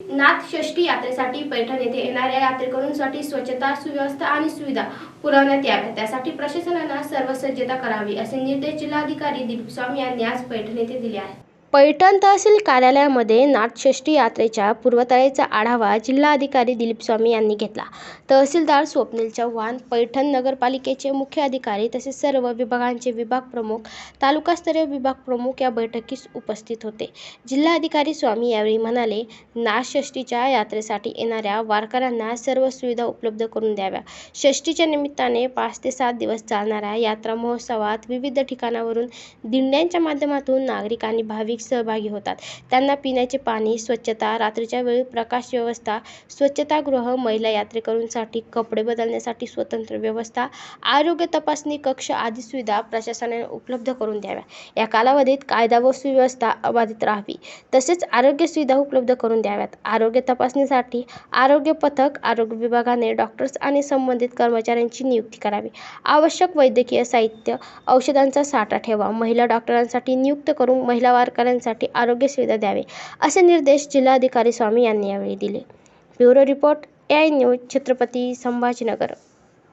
नाथषष्ठी यात्रेसाठी पैठण येथे येणाऱ्या यात्रेकरूंसाठी स्वच्छता सुव्यवस्था आणि सुविधा पुरवण्यात याव्या त्यासाठी प्रशासनानं सर्व सज्जता करावी असे निर्देश जिल्हाधिकारी दिलीप स्वामी यांनी आज पैठण येथे दिले आहेत. पैठण तहसील कार्यालयामध्ये नाथषष्ठी यात्रेच्या पूर्वतयारीचा आढावा जिल्हाधिकारी दिलीप स्वामी यांनी घेतला. तहसीलदार स्वप्नील चव्हाण पैठण नगरपालिकेचे मुख्य अधिकारी तसेच सर्व विभागांचे विभाग प्रमुख तालुकास्तरीय विभाग प्रमुख या बैठकीस उपस्थित होते. जिल्हाधिकारी स्वामी यावेळी म्हणाले नाथषष्ठीच्या यात्रेसाठी येणाऱ्या वारकऱ्यांना सर्व सुविधा उपलब्ध करून द्याव्या. षष्ठीच्या निमित्ताने पाच ते सात दिवस चालणाऱ्या यात्रा महोत्सवात विविध ठिकाणावरून दिंड्यांच्या माध्यमातून नागरिक आणि भाविक सहभागी होतात. त्यांना पिण्याचे पाणी स्वच्छता रात्रीच्या वेळी प्रकाश व्यवस्था स्वच्छतागृह महिला यात्रेकरूंसाठी कपडे बदलण्यासाठी स्वतंत्र व्यवस्था आरोग्य तपासणी कक्ष आदी सुविधा प्रशासनाने उपलब्ध करून द्याव्या. या कालावधीत कायदा व सुव्यवस्था अबाधित राहावी. तसेच आरोग्य सुविधा उपलब्ध करून द्याव्यात. आरोग्य तपासणीसाठी आरोग्य पथक आरोग्य विभागाने डॉक्टर्स आणि संबंधित कर्मचाऱ्यांची नियुक्ती करावी. आवश्यक वैद्यकीय साहित्य औषधांचा साठा ठेवा. महिला डॉक्टरांसाठी नियुक्त करून महिला वारकऱ्यांसाठी आरोग्य सुविधा द्यावे असे निर्देश जिल्हाधिकारी स्वामी यांनी यावेळी दिले. Bureau report A I news Chhatrapati Sambhajinagar.